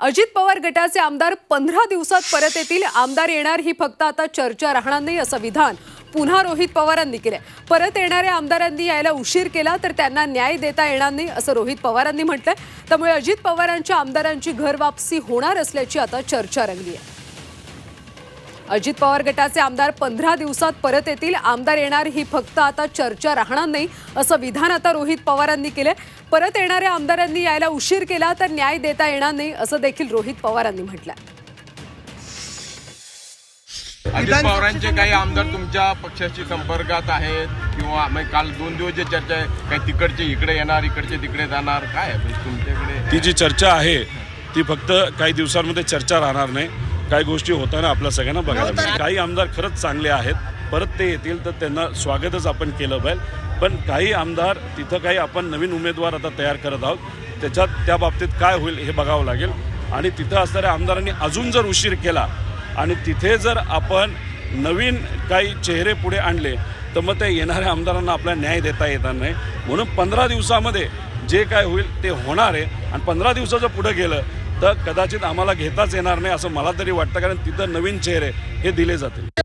अजित पवार गटाचे आमदार पंधरा दिवसात परत येतील. आमदार येणार ही फक्त आता चर्चा राहणार नाही असं विधान पुन्हा रोहित पवारांनी केलंय. परत येणाऱ्या आमदारांनी यायला उशीर केला तर त्यांना न्याय देता येणार नाही असं रोहित पवारांनी म्हटलंय. त्यामुळे अजित पवारांच्या आमदारांची घर वापसी होणार असल्याची आता चर्चा रंगली आहे अजित पवार गटाचे आमदार पंधरा दिवसात परत येतील. आमदार येणार ही फक्त आता चर्चा राहणार नाही असं विधान आता रोहित पवारांनी केलंय. परत येणाऱ्या आमदारांनी यायला उशीर केला तर न्याय देता येणार नाही असं देखील रोहित पवारांनी म्हटलंय. अजित पवारांचे काही आमदार तुमच्या पक्षाशी संपर्कात आहेत किंवा काल दोन दिवस जे चर्चा आहे काही तिकडचे इकडे येणार इकडचे तिकडे जाणार काय आहे? म्हणजे तुमच्याकडे ती जी चर्चा आहे ती फक्त काही दिवसांमध्ये चर्चा राहणार नाही. काही गोष्टी होताना आपल्या सगळ्यांना बघायला मिळेल काही आमदार खरंच चांगले आहेत. परत ते येतील तर त्यांना स्वागतच आपण केलं पाहिजे. पण काही आमदार तिथं काही आपण नवीन उमेदवार आता तयार करत आहोत. त्याच्यात त्या बाबतीत काय होईल हे बघावं लागेल. आणि तिथं असणाऱ्या आमदारांनी अजून जर उशीर केला आणि तिथे जर आपण नवीन काही चेहरे पुढे आणले तर मग त्या येणाऱ्या आमदारांना आपला न्याय देता येणार नाही. म्हणून पंधरा दिवसामध्ये जे काय होईल ते होणार आहे. आणि पंधरा दिवसाचं पुढं गेलं तर कदाचित आम्हाला घेताच येणार नाही असं मला तरी वाटतं कारण तिथं नवीन चेहरे हे दिले जातील.